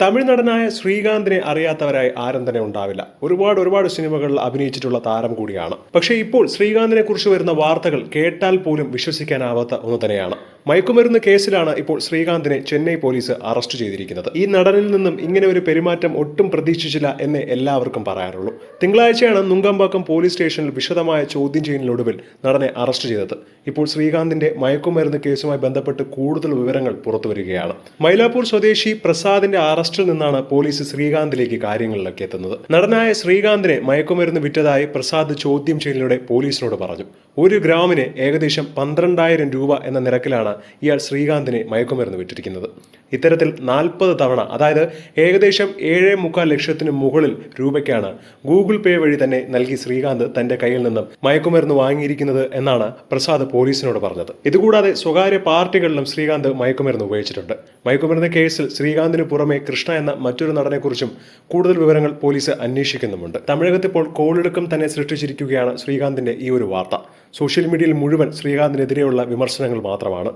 തമിഴ് നടനായ ശ്രീകാന്തിനെ അറിയാത്തവരായി ആരും തന്നെ ഉണ്ടാവില്ല. ഒരുപാട് ഒരുപാട് സിനിമകളിൽ അഭിനയിച്ചിട്ടുള്ള താരം കൂടിയാണ്. പക്ഷേ ഇപ്പോൾ ശ്രീകാന്തിനെ കുറിച്ച് വരുന്ന വാർത്തകൾ കേട്ടാൽ പോലും വിശ്വസിക്കാനാവാത്ത ഒന്ന് തന്നെയാണ്. മയക്കുമരുന്ന് കേസിലാണ് ഇപ്പോൾ ശ്രീകാന്തിനെ ചെന്നൈ പോലീസ് അറസ്റ്റ് ചെയ്തിരിക്കുന്നത്. ഈ നടനിൽ നിന്നും ഇങ്ങനെ ഒരു പെരുമാറ്റം ഒട്ടും പ്രതീക്ഷിച്ചില്ല എന്നേ എല്ലാവർക്കും പറയാനുള്ളൂ. തിങ്കളാഴ്ചയാണ് നുങ്കമ്പാക്കം പോലീസ് സ്റ്റേഷനിൽ വിശദമായ ചോദ്യം ചെയ്യലിനൊടുവിൽ നടനെ അറസ്റ്റ് ചെയ്തത്. ഇപ്പോൾ ശ്രീകാന്തിന്റെ മയക്കുമരുന്ന് കേസുമായി ബന്ധപ്പെട്ട് കൂടുതൽ വിവരങ്ങൾ പുറത്തുവരികയാണ്. മൈലാപ്പൂർ സ്വദേശി പ്രസാദിന്റെ അറസ്റ്റിൽ നിന്നാണ് പോലീസ് ശ്രീകാന്തിലേക്ക് കാര്യങ്ങളിലേക്ക് എത്തുന്നത്. നടനായ ശ്രീകാന്തിനെ മയക്കുമരുന്ന് വിറ്റതായി പ്രസാദ് ചോദ്യം ചെയ്യലിലൂടെ പോലീസിനോട് പറഞ്ഞു. ഒരു ഗ്രാമിന് ഏകദേശം പന്ത്രണ്ടായിരം രൂപ എന്ന നിരക്കിലാണ് ഇയാൾ ശ്രീകാന്തിനെ മയക്കുമരുന്ന് വിറ്റിരിക്കുന്നത്. ഇത്തരത്തിൽ നാൽപ്പത് തവണ അതായത് ഏകദേശം ഏഴേ മുക്കാൽ ലക്ഷത്തിന് മുകളിൽ രൂപയ്ക്കാണ് ഗൂഗിൾ പേ വഴി തന്നെ നൽകി ശ്രീകാന്ത് തന്റെ കയ്യിൽ നിന്നും മയക്കുമരുന്ന് വാങ്ങിയിരിക്കുന്നത് എന്നാണ് പ്രസാദ് പോലീസിനോട് പറഞ്ഞത്. ഇതുകൂടാതെ സ്വകാര്യ പാർട്ടികളിലും ശ്രീകാന്ത് മയക്കുമരുന്ന് ഉപയോഗിച്ചിട്ടുണ്ട്. മയക്കുമരുന്ന് കേസിൽ ശ്രീകാന്തിന് പുറമെ എന്ന മറ്റൊരു നടനെക്കുറിച്ചും കൂടുതൽ വിവരങ്ങൾ പോലീസ് അന്വേഷിക്കുന്നുമുണ്ട്. തമിഴകത്ത് ഇപ്പോൾ കോളിളക്കം തന്നെ സൃഷ്ടിച്ചിരിക്കുകയാണ് ശ്രീകാന്തിന്റെ ഈ ഒരു വാർത്ത. സോഷ്യൽ മീഡിയയിൽ മുഴുവൻ ശ്രീകാന്തിനെതിരെയുള്ള വിമർശനങ്ങൾ മാത്രമാണ്.